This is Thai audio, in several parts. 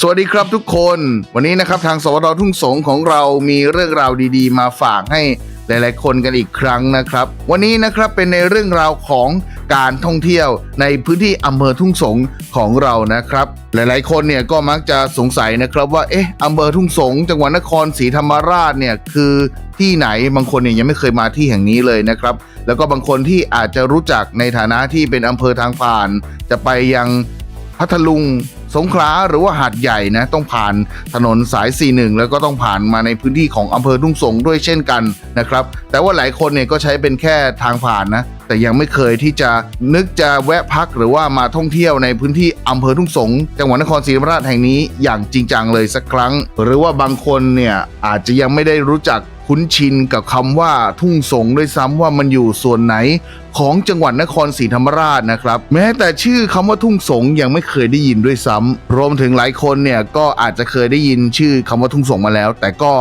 สวัสดีครับทุกคน วันนี้นะครับทางสวททุ่งสงของเรามีเรื่องราวดีๆ มาฝากให้หลายๆ คนกันอีกครั้งนะครับ วันนี้นะครับเป็นในเรื่องราวของการท่องเที่ยวในพื้นที่อำเภอทุ่งสงของเรานะครับ หลายๆ คนเนี่ยก็มักจะสงสัยนะครับว่าเอ๊ะอำเภอทุ่งสง จังหวัดนครศรีธรรมราชเนี่ยคือที่ไหนบางคนเนี่ยยังไม่เคยมาที่แห่งนี้เลยนะครับ แล้วก็บางคนที่อาจจะรู้จักในฐานะที่เป็นอำเภอทางผ่าน จะไปยังพัทลุง สงขลาหรือว่าหาดใหญ่นะต้องผ่านถนนสาย 41 แล้วก็ต้องผ่านมาในพื้นที่ของอำเภอทุ่งสงด้วยเช่นกันนะครับแต่ว่าหลายคนเนี่ยก็ใช้เป็นแค่ทางผ่านนะแต่ยังไม่เคยที่จะนึกจะแวะพักหรือว่ามาท่องเที่ยวในพื้นที่อำเภอทุ่งสงจังหวัดนครศรีธรรมราชแห่งนี้อย่างจริงจังเลยสักครั้ง หรือว่าบางคนเนี่ยอาจจะยังไม่ได้รู้จัก คุ้นชินกับคำว่าทุ่งสงด้วยซ้ำว่ามันอยู่ส่วนไหนของจังหวัดนครศรีธรรมราชนะครับ แม้แต่ชื่อคำว่าทุ่งสงยังไม่เคยได้ยินด้วยซ้ำรวมถึงหลายคนเนี่ยก็อาจจะเคยได้ยินชื่อคำว่าทุ่งสงมาแล้ว แต่ก็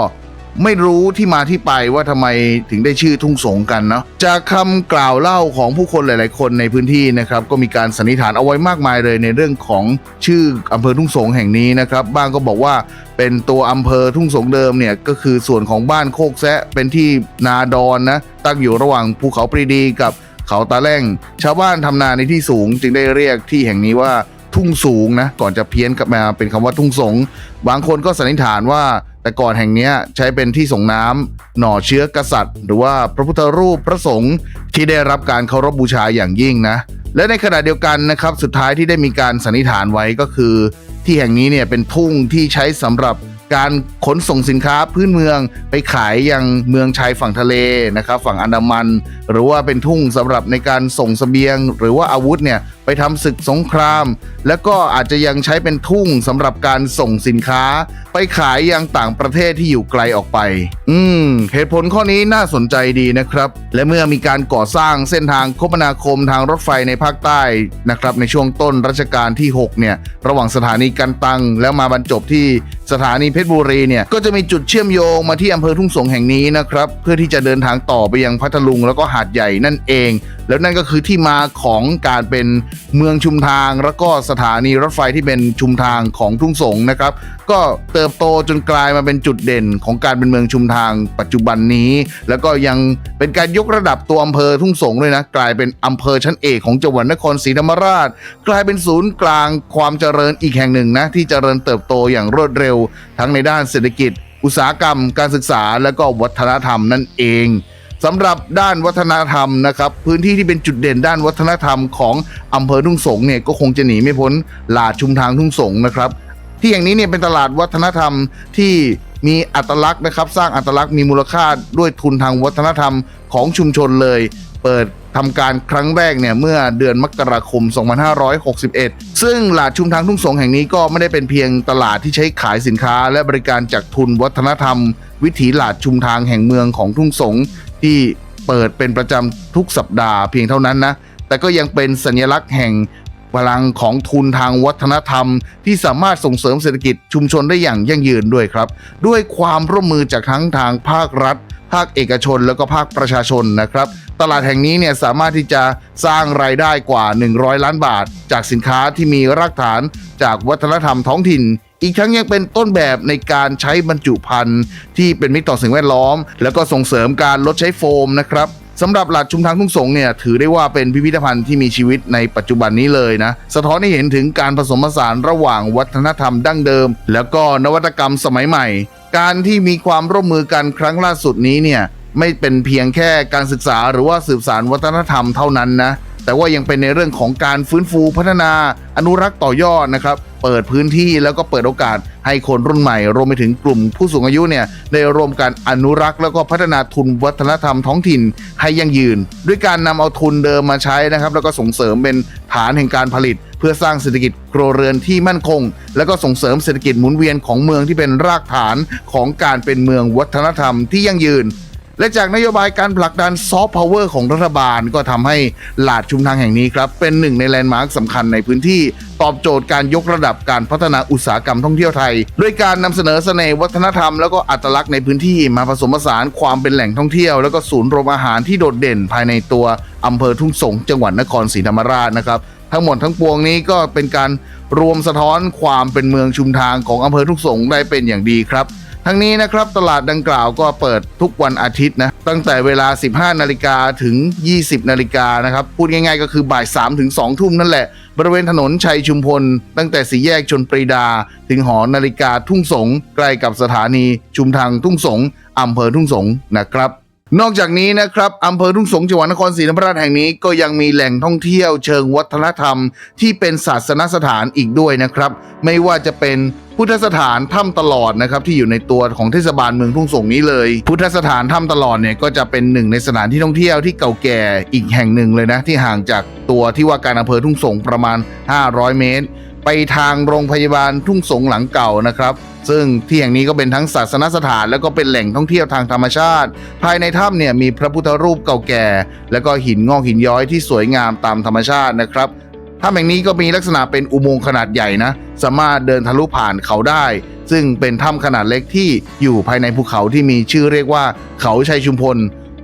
ไม่รู้ที่มาที่ไปว่าทำไมถึงได้ชื่อทุ่งสงกันเนาะจากคำกล่าวเล่าของผู้คนหลาย ๆ คนในพื้นที่นะครับก็มีการสันนิษฐานเอาไว้มากมายเลยในเรื่องของชื่ออำเภอทุ่งสงแห่งนี้นะครับบ้างก็บอกว่าเป็นตัวอำเภอทุ่งสงเดิมเนี่ยก็คือส่วนของบ้านโคกแซะเป็นที่นาดอนนะตั้งอยู่ระหว่างภูเขาปรีดีกับเขาตาแล่ง ชาวบ้านทำนาในที่สูงจึงได้เรียกที่แห่งนี้ว่า ทุ่งสูงนะก่อนจะเพี้ยนกลับมาเป็นคำว่าทุ่งสงบางคนก็สันนิษฐานว่า แต่ก่อนแห่งนี้ใช้เป็นที่ส่งน้ำหน่อเชื้อกษัตริย์ หรือว่าพระพุทธรูปพระสงฆ์ที่ได้รับการเคารพบูชาอย่างยิ่งนะ และในขณะเดียวกันนะครับสุดท้ายที่ได้มีการสันนิษฐานไว้ก็คือ ที่แห่งนี้เนี่ยเป็นทุ่งที่ใช้สำหรับการขนส่งสินค้าพื้นเมืองไปขายยังเมืองชายฝั่งทะเลนะครับฝั่งอันดามัน หรือว่าเป็นทุ่งสำหรับในการส่งเสบียง หรือว่าอาวุธเนี่ย ทำศึกสงคราม แล้วก็อาจจะยังใช้เป็นทุ่งสำหรับการส่งสินค้า ไปขายยังต่างประเทศที่อยู่ไกลออกไป อืม เหตุผลข้อนี้น่าสนใจดีนะครับ และเมื่อมีการก่อสร้างเส้นทางคมนาคมทางรถไฟในภาคใต้นะครับในช่วงต้นรัชกาลที่ 6 เนี่ย ระหว่างสถานีกันตัง แล้วมาบรรจบที่สถานีเพชรบุรีเนี่ยก็จะมีจุดเชื่อมโยงมาที่อำเภอทุ่งสงแห่งนี้นะครับ เพื่อที่จะเดินทางต่อไปยังพัทลุงแล้วก็หาดใหญ่นั่นเอง แล้วนั่นก็คือที่มาของการเป็นเมืองชุมทางแล้วก็สถานีรถไฟที่เป็นชุมทางของทุ่งสงนะครับ ก็เติบโตจนกลายมาเป็นจุดเด่นของการเป็นเมืองชุมทางปัจจุบันนี้ แล้วก็ยังเป็นการยกระดับตัวอำเภอทุ่งสงด้วยนะ กลายเป็นอำเภอชั้นเอกของจังหวัดนครศรีธรรมราช กลายเป็นศูนย์กลางความเจริญอีกแห่งหนึ่งนะที่เจริญเติบโตอย่างรวดเร็ว ทั้งในด้านเศรษฐกิจ อุตสาหกรรม การศึกษาและก็วัฒนธรรมนั่นเอง สำหรับด้านวัฒนธรรมนะครับพื้นที่ที่เป็นจุดเด่นด้านวัฒนธรรมของอำเภอทุ่งสงเนี่ยก็คงจะหนีไม่พ้นลาดชุมทางทุ่งสงนะครับ ที่อย่างนี้เนี่ยเป็นตลาดวัฒนธรรมที่มีอัตลักษณ์นะครับ สร้างอัตลักษณ์มีมูลค่าด้วยทุนทางวัฒนธรรมของชุมชนเลย เปิดทำการครั้งแรกเนี่ยเมื่อเดือนมกราคม 2561 ซึ่งหลาดชุมทางทุ่งสงแห่งนี้ก็ไม่ได้เป็นเพียงตลาดที่ใช้ขายสินค้าและบริการจากทุนวัฒนธรรม วิถีหลาดชุมทางแห่งเมืองของทุ่งสง ที่เปิดเป็นประจำทุกสัปดาห์เพียงเท่านั้นนะ แต่ก็ยังเป็นสัญลักษณ์แห่งพลังของทุนทางวัฒนธรรม ที่สามารถส่งเสริมเศรษฐกิจชุมชนได้อย่างยั่งยืนด้วยครับ ด้วยความร่วมมือจากทั้งทางภาครัฐ ภาคเอกชน แล้วก็ภาคประชาชนนะครับ ตลาดแห่งนี้เนี่ยสามารถที่จะสร้างรายได้กว่า 100 ล้านบาท จากสินค้าที่มีรากฐานจากวัฒนธรรมท้องถิ่น อีกทั้งยังเป็นต้นแบบในการใช้บรรจุภัณฑ์ที่เป็นมิตรต่อสิ่งแวดล้อม แล้วก็ส่งเสริมการลดใช้โฟมนะครับสำหรับหลัดชุมทางทุ่งสงเนี่ยถือได้ว่าเป็นพิพิธภัณฑ์ที่มีชีวิตในปัจจุบันนี้เลยนะ สะท้อนให้เห็นถึงการผสมผสานระหว่างวัฒนธรรมดั้งเดิม แล้วก็นวัตกรรมสมัยใหม่ การที่มีความร่วมมือกันครั้งล่าสุดนี้เนี่ยไม่เป็นเพียงแค่การศึกษาหรือว่าสืบสารวัฒนธรรมเท่านั้นนะ แต่ว่ายังเป็นในเรื่องของการฟื้นฟูพัฒนาอนุรักษ์ต่อยอดนะครับ เปิดพื้นที่แล้วก็เปิดโอกาสให้คนรุ่นใหม่ รวมไปถึงกลุ่มผู้สูงอายุเนี่ยได้ร่วมกันอนุรักษ์ แล้วก็พัฒนาทุนวัฒนธรรมท้องถิ่นให้ยั่งยืน ด้วยการนำเอาทุนเดิมมาใช้นะครับ แล้วก็ส่งเสริมเป็นฐานแห่งการผลิต เพื่อสร้างเศรษฐกิจครัวเรือนที่มั่นคง แล้วก็ส่งเสริมเศรษฐกิจหมุนเวียนของเมืองที่เป็นรากฐานของการเป็นเมืองวัฒนธรรมที่ยั่งยืน และจากนโยบายการผลักดันซอฟต์พาวเวอร์ของรัฐบาลก็ทำให้หลาดชุมทางแห่งนี้ครับ เป็นหนึ่งในแลนด์มาร์คสำคัญในพื้นที่ตอบโจทย์การยกระดับการพัฒนาอุตสาหกรรมท่องเที่ยวไทย ด้วยการนำเสนอเสน่ห์วัฒนธรรมแล้วก็อัตลักษณ์ในพื้นที่มาผสมผสานความเป็นแหล่งท่องเที่ยว แล้วก็ศูนย์รวมอาหารที่โดดเด่นภายในตัวอำเภอทุ่งสงจังหวัดนครศรีธรรมราชนะครับทั้งหมดทั้งปวงนี้ก็เป็นการรวมสะท้อนความเป็นเมืองชุมทางของอำเภอทุ่งสงได้เป็นอย่างดีครับ ทั้งนี้นะครับตลาดดังกล่าวก็เปิดทุกวันอาทิตย์นะตั้งแต่เวลา 15 นาฬิกาถึง 20 นาฬิกานะครับพูดง่ายๆก็คือบ่าย 3 ถึง 2 ทุ่มนั่นแหละ บริเวณถนนชัยชุมพล ตั้งแต่สี่แยกชนปรีดา ถึงหอนาฬิกาทุ่งสง ใกล้กับสถานีชุมทางทุ่งสงอำเภอทุ่งสงนะครับ นอกจากนี้นะครับอำเภอทุ่งสงจังหวัดนครศรีธรรมราชแห่งนี้ก็ยังมีแหล่งท่องเที่ยวเชิงวัฒนธรรม ที่เป็นศาสนสถานอีกด้วยนะครับ ไม่ว่าจะเป็นพุทธสถานถ้ำตลอดนะครับที่อยู่ในตัวของเทศบาลเมืองทุ่งสงนี้เลย พุทธสถานถ้ำตลอดเนี่ยก็จะเป็นหนึ่งในสถานที่ท่องเที่ยวที่เก่าแก่อีกแห่งหนึ่งเลยนะ ที่ห่างจากตัวที่ว่าการอำเภอทุ่งสงประมาณ 500 เมตร ไปทางโรงพยาบาลทุ่งสงหลังเก่านะครับ ซึ่งที่แห่งนี้ก็เป็นทั้งศาสนสถานแล้วก็เป็นแหล่งท่องเที่ยวทางธรรมชาติ ภายในถ้ำเนี่ยมีพระพุทธรูปเก่าแก่ แล้วก็หินงอกหินย้อยที่สวยงามตามธรรมชาตินะครับถ้ำแห่งนี้ก็มีลักษณะเป็นอุโมงค์ขนาดใหญ่นะ สามารถเดินทะลุผ่านเขาได้ ซึ่งเป็นถ้ำขนาดเล็กที่อยู่ภายในภูเขาที่มีชื่อเรียกว่าเขาชัยชุมพล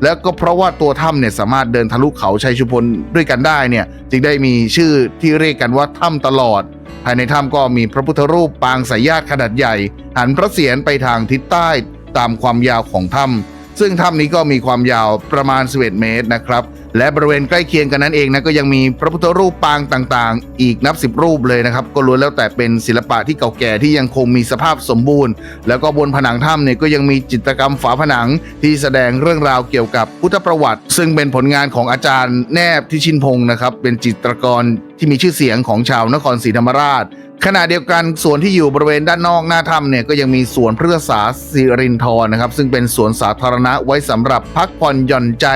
แล้วก็เพราะว่าตัวถ้ำเนี่ยสามารถเดินทะลุเขาชัยชุมพลด้วยกันได้เนี่ยจึงได้มีชื่อที่เรียกกันว่าถ้ำตลอด ภายในถ้ำก็มีพระพุทธรูปปางสายญาติขนาดใหญ่ หันพระเศียรไปทางทิศใต้ตามความยาวของถ้ำซึ่งถ้ำนี้ก็มีความยาวประมาณ11เมตรนะครับ และบริเวณใกล้เคียงกันนั้นเองนะก็ยังมีพระพุทธรูปปางต่างๆ อีกนับสิบรูปเลยนะครับ ก็ล้วนแล้วแต่เป็นศิลปะที่เก่าแก่ที่ยังคงมีสภาพสมบูรณ์ แล้วก็บนผนังถ้ำเนี่ยก็ยังมีจิตรกรรมฝาผนังที่แสดงเรื่องราวเกี่ยวกับพุทธประวัติ ซึ่งเป็นผลงานของอาจารย์แนบทิชินพงศ์นะครับ เป็นจิตรกรที่มีชื่อเสียงของชาวนครศรีธรรมราช ขณะเดียวกันสวนที่อยู่บริเวณด้านนอกหน้าถ้ำเนี่ยก็ยังมีสวนพฤกษาสิรินทรนะครับ ซึ่งเป็นสวนสาธารณะไว้สำหรับพักผ่อนหย่อนใจ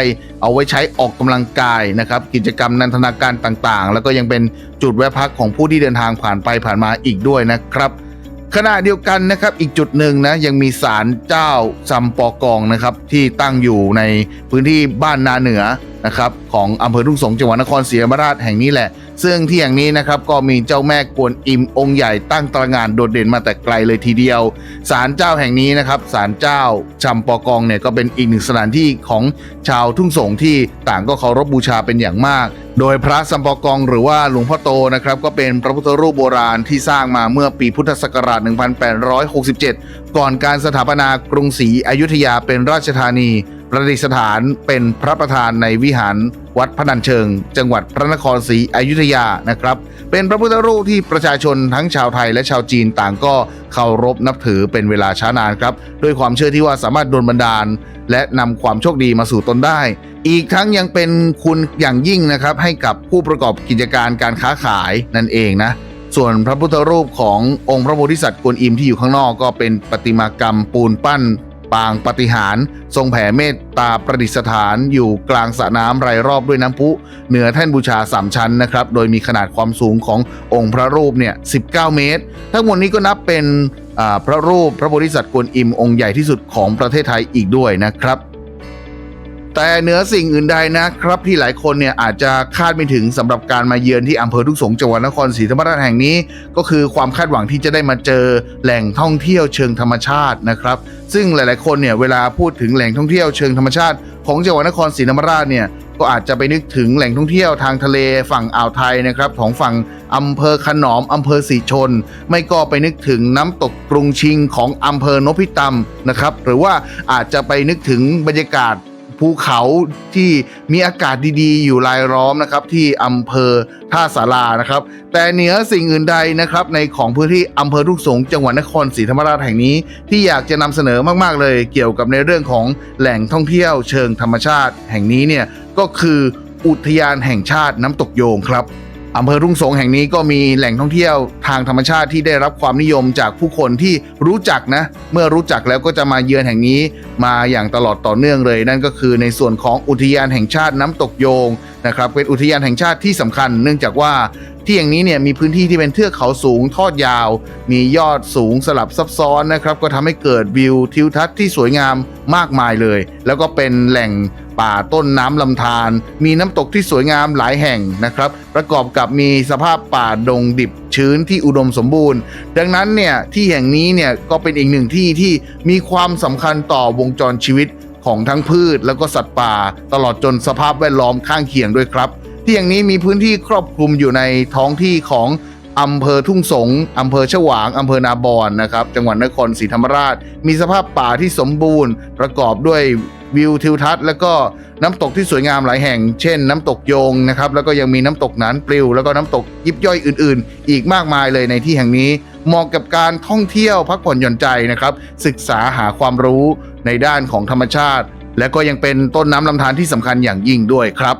เอาไว้ใช้ออกกำลังกายนะครับ กิจกรรมนันทนาการต่างๆ แล้วก็ยังเป็นจุดแวะพักของผู้ที่เดินทางผ่านไปผ่านมาอีกด้วยนะครับขณะเดียวกันนะครับอีกจุดหนึ่งนะยังมีศาลเจ้าซัมปอกองนะครับที่ตั้งอยู่ในพื้นที่บ้านนาเหนือ นะครับของอำเภอทุ่งสงจังหวัดนครศรีธรรมราชแห่งนี้แหละ ซึ่งที่แห่งนี้นะครับก็มีเจ้าแม่กวนอิมองค์ใหญ่ตั้งตระหง่านโดดเด่นมาแต่ไกลเลยทีเดียวศาลเจ้าแห่งนี้นะครับศาลเจ้าชัมปอกองเนี่ยก็เป็นอีกหนึ่งสถานที่ของชาวทุ่งสงที่ต่างก็เคารพบูชาเป็นอย่างมาก โดยพระสัมปอกองหรือว่าหลวงพ่อโตนะครับก็เป็นพระพุทธรูปโบราณที่สร้างมาเมื่อปีพุทธศักราช 1867 ก่อนการสถาปนากรุงศรีอยุธยาเป็นราชธานี ประดิษฐานเป็นพระประธานในวิหารวัดพนัญเชิง จังหวัดพระนครศรีอยุธยานะครับ เป็นพระพุทธรูปที่ประชาชนทั้งชาวไทยและชาวจีนต่างก็เคารพนับถือเป็นเวลาช้านานครับด้วยความเชื่อที่ว่าสามารถดลบันดาล และนำความโชคดีมาสู่ตนได้ อีกทั้งยังเป็นคุณอย่างยิ่งนะครับ ให้กับผู้ประกอบกิจการการค้าขายนั่นเองนะส่วนพระพุทธรูปขององค์พระโพธิสัตว์กวนอิมที่อยู่ข้างนอกก็เป็นประติมากรรมปูนปั้น ปางปฏิหาร ทรงแผ่เมตตาประดิษฐานอยู่กลางสระน้ำรายรอบด้วยน้ำพุ เหนือแท่นบูชาสามชั้นนะครับ โดยมีขนาดความสูงขององค์พระรูปเนี่ย19 เมตร ทั้งหมดนี้ก็นับเป็นพระรูปพระโพธิสัตว์กวนอิมองค์ใหญ่ที่สุดของประเทศไทยอีกด้วยนะครับ แต่เหนือสิ่งอื่นใดนะครับที่หลายคนเนี่ยอาจจะคาดไม่ถึงสำหรับการมาเยือนที่อำเภอทุ่งสงจังหวัดนครศรีธรรมราชแห่งนี้ ก็คือความคาดหวังที่จะได้มาเจอแหล่งท่องเที่ยวเชิงธรรมชาตินะครับ ซึ่งหลาย ๆ คนเนี่ยเวลาพูดถึงแหล่งท่องเที่ยวเชิงธรรมชาติ ของจังหวัดนครศรีธรรมราชเนี่ยก็อาจจะไปนึกถึงแหล่งท่องเที่ยวทางทะเลฝั่งอ่าวไทยนะครับของฝั่งอำเภอขนอมอำเภอสีชน ไม่ก็ไปนึกถึงน้ำตกกรุงชิงของอำเภอนพิตำนะครับหรือว่าอาจจะไปนึกถึงบรรยากาศ ภูเขาที่มีอากาศดีๆ อยู่รายล้อมนะครับที่อำเภอท่าสารานะครับ แต่เหนือสิ่งอื่นใดนะครับในของพื้นที่อำเภอทุกสงจังหวัดนครศรีธรรมราชแห่งนี้ ที่อยากจะนำเสนอมากๆเลย เกี่ยวกับในเรื่องของแหล่งท่องเที่ยวเชิงธรรมชาติ แห่งนี้เนี่ยก็คืออุทยานแห่งชาติน้ำตกโยงครับ อำเภอทุ่งสงแห่งนี้ก็มีแหล่งท่องเที่ยวทางธรรมชาติที่ได้รับความนิยมจากผู้คนที่รู้จักนะ เมื่อรู้จักแล้วก็จะมาเยือนแห่งนี้มาอย่างตลอดต่อเนื่องเลย นั่นก็คือในส่วนของอุทยานแห่งชาติน้ำตกโยงนะครับเป็นอุทยานแห่งชาติที่สำคัญ เนื่องจากว่าที่อย่างนี้เนี่ยมีพื้นที่ที่เป็นเทือกเขาสูงทอดยาว มียอดสูงสลับซับซ้อนนะครับก็ทำให้เกิดวิวทิวทัศน์ที่สวยงามมากมายเลย แล้วก็เป็นแหล่ง ป่าต้นน้ำลำธารมีน้ำตกที่สวยงามหลายแห่งนะครับ ประกอบกับมีสภาพป่าดงดิบชื้นที่อุดมสมบูรณ์ ดังนั้นเนี่ยที่แห่งนี้เนี่ยก็เป็นอีกหนึ่งที่ที่มีความสำคัญต่อวงจรชีวิตของทั้งพืชแล้วก็สัตว์ป่า ตลอดจนสภาพแวดล้อมข้างเคียงด้วยครับ ที่อย่างนี้มีพื้นที่ครอบคลุมอยู่ในท้องที่ของอำเภอทุ่งสงอำเภอฉวางอำเภอนาบอนนะครับ จังหวัดนครศรีธรรมราช มีสภาพป่าที่สมบูรณ์ ประกอบด้วย วิวทิวทัศน์แล้วก็น้ำตกที่สวยงามหลายแห่ง เช่น น้ำตกโยงนะครับแล้วก็ยังมีน้ำตกหนานปลิว แล้วก็น้ำตกยิบย่อยอื่น ๆ อีกมากมายเลยในที่แห่งนี้เหมาะกับการท่องเที่ยวพักผ่อนหย่อนใจนะครับศึกษาหาความรู้ในด้านของธรรมชาติ และก็ยังเป็นต้นน้ำลำธารที่สำคัญอย่างยิ่งด้วยครับ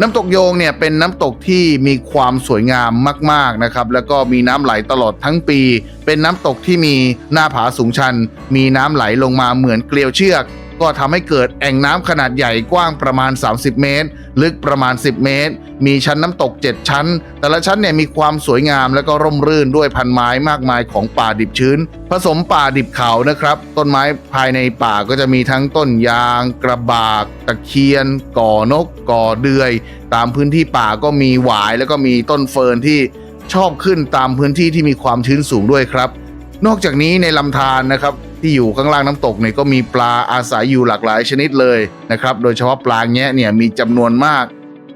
น้ำตกโยงเนี่ยเป็นน้ำตกที่มีความสวยงามมากๆนะครับแล้วก็มีน้ำไหลตลอดทั้งปี เป็นน้ำตกที่มีหน้าผาสูงชัน มีน้ำไหลลงมาเหมือนเกลียวเชือก ก็ทำให้เกิดแอ่งน้ำขนาดใหญ่กว้างประมาณ 30 เมตร ลึกประมาณ 10 เมตร มีชั้นน้ำตก 7 ชั้น แต่ละชั้นเนี่ยมีความสวยงามและก็ร่มรื่นด้วยพันไม้มากมายของป่าดิบชื้น ผสมป่าดิบเขานะครับ ต้นไม้ภายในป่าก็จะมีทั้งต้นยาง กระบาก ตะเคียน ก่อนก ก่อเดือย ตามพื้นที่ป่าก็มีหวาย แล้วก็มีต้นเฟิร์นที่ชอบขึ้นตามพื้นที่ที่มีความชื้นสูงด้วยครับ นอกจากนี้ในลำธารนะครับ ที่อยู่ข้างล่างน้ำตกเนี่ยก็มีปลาอาศัยอยู่หลากหลายชนิดเลยนะครับ โดยเฉพาะปลาแงะเนี่ยมีจำนวนมาก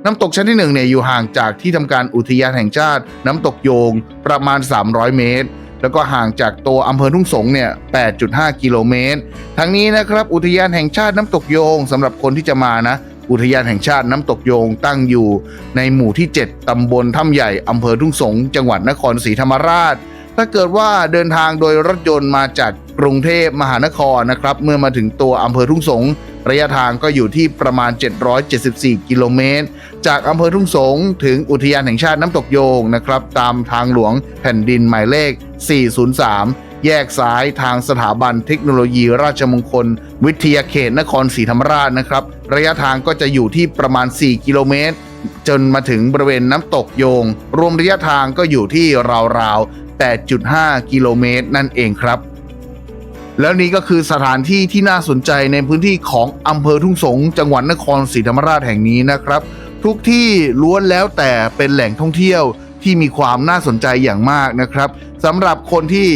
น้ำตกชั้นที่หนึ่งเนี่ยอยู่ห่างจากที่ทำการอุทยานแห่งชาติ น้ำตกโยงประมาณ 300 เมตร แล้วก็ห่างจากตัวอำเภอทุ่งสงเนี่ย 8.5 กิโลเมตร ทั้งนี้นะครับอุทยานแห่งชาติน้ำตกโยงสำหรับคนที่จะมานะอุทยานแห่งชาติน้ำตกโยงตั้งอยู่ในหมู่ที่ 7ตำบลถ้ำใหญ่อำเภอทุ่งสง จังหวัดนครศรีธรรมราช ถ้าเกิดว่าเดินทางโดยรถยนต์มาจากกรุงเทพมหานครนะครับ เมื่อมาถึงตัวอำเภอทุ่งสงระยะทางก็อยู่ที่ประมาณ 774 กิโลเมตร จากอำเภอทุ่งสง ถึงอุทยานแห่งชาติน้ำตกโยงนะครับ ตามทางหลวงแผ่นดินหมายเลข 403 แยกซ้ายทางสถาบันเทคโนโลยีราชมงคล วิทยาเขตนครศรีธรรมราชนะครับ ระยะทางก็จะอยู่ที่ประมาณ 4 กิโลเมตรจนมาถึงบริเวณน้ำตกโยง รวมระยะทางก็อยู่ที่ราวๆ 8.5 กิโลเมตรนั่นเองครับ แล้วนี้ก็คือสถานที่ที่น่าสนใจในพื้นที่ของอำเภอทุ่งสงจังหวัดนครศรีธรรมราชแห่งนี้นะครับ ทุกที่ล้วนแล้วแต่เป็นแหล่งท่องเที่ยวที่มีความน่าสนใจอย่างมากนะครับสำหรับคนที่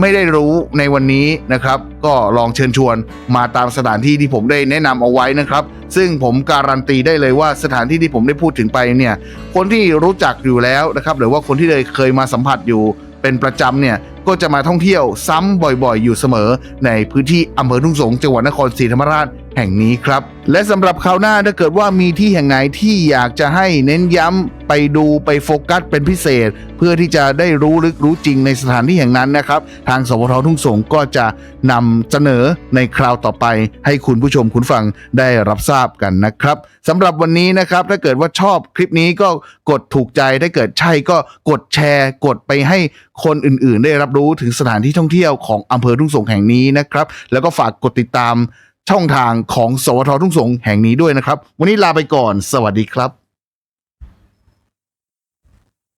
ไม่ได้รู้ในวันนี้นะครับ ก็ลองเชิญชวนมาตามสถานที่ที่ผมได้แนะนำเอาไว้นะครับ ซึ่งผมการันตีได้เลยว่าสถานที่ที่ผมได้พูดถึงไปเนี่ยคนที่รู้จักอยู่แล้วนะครับ หรือว่าคนที่เลยเคยมาสัมผัสอยู่ เป็นประจำเนี่ยก็จะมาท่องเที่ยวซ้ำบ่อยๆ อยู่เสมอ ในพื้นที่อำเภอทุ่งสง จังหวัดนครศรีธรรมราช แห่งนี้ครับ และสำหรับคราวหน้าถ้าเกิดว่ามีที่แห่งไหนที่อยากจะให้เน้นย้ำไปดูไปโฟกัสเป็นพิเศษ เพื่อที่จะได้รู้ลึกรู้จริงในสถานที่แห่งนั้นนะครับ ทางสวททุ่งสงก็จะนำเสนอในคราวต่อไป ให้คุณผู้ชมคุณฟังได้รับทราบกันนะครับสำหรับวันนี้นะครับถ้าเกิดว่าชอบคลิปนี้ก็กดถูกใจถ้าเกิดใช่ก็กดแชร์ กดไปให้คนอื่นๆ ได้รับรู้ถึงสถานที่ท่องเที่ยวของอำเภอทุ่งสงแห่งนี้นะครับ แล้วก็ฝากกดติดตาม ช่องทางของสวททุ่งสงแห่งนี้ด้วยนะครับ วันนี้ลาไปก่อน สวัสดีครับ